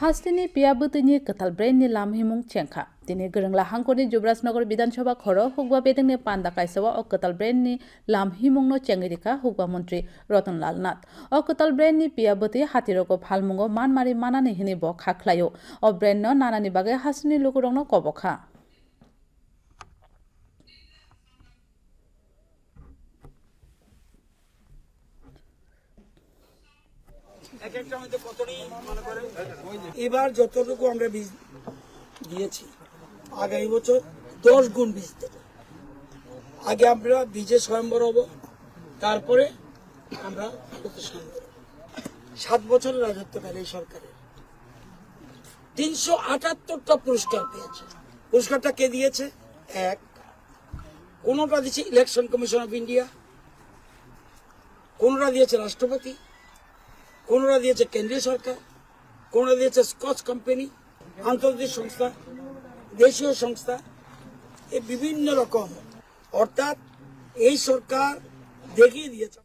হাস্তিনি পিয়াবুতিনি কথাল ব্রেননি লামহিমুং চেংখা তিনি গরংলা হাংকনি যুবরাজনগর বিধানসভা খর হুকবা বেদংনি পান্দা কাইসাওয়া ও কথাল ব্রেননি লামহিমুংনো চেঙ্গিরিকা হুকবা মন্ত্রী রতনলাল নাথ ও কথাল ব্রেননি পিয়াবুতি হাতিরক ভালমুঙ্গ মানমারি মানানি হিনি বক হাখলায়ো ও ব্রেন্ন নানানি বাগে হাস্তিনি লুকুরংনো কবখা এবার যতটুকু আমরা বীজ দিয়েছি, আগামী বছর দশ গুণ বীজ দেব। আগে আমরা বীজে স্বয়ম্বর হব, তারপরে আমরা সাত বছরের রাজত্বকাল এই সরকারের। তিনশো আটাত্তরটা পুরস্কার পেয়েছে। পুরস্কারটা কে দিয়েছে? এক, কোনোটা দিয়েছে ইলেকশন কমিশন অফ ইন্ডিয়া কোনোটা দিয়েছে রাষ্ট্রপতি কোনোটা দিয়েছে কেন্দ্রীয় সরকার কোনোটা দিয়েছে স্কচ কোম্পানি, আন্তর্জাতিক সংস্থা, দেশীয় সংস্থা, এ বিভিন্ন রকম। অর্থাৎ এই সরকার দেখিয়ে দিয়েছে।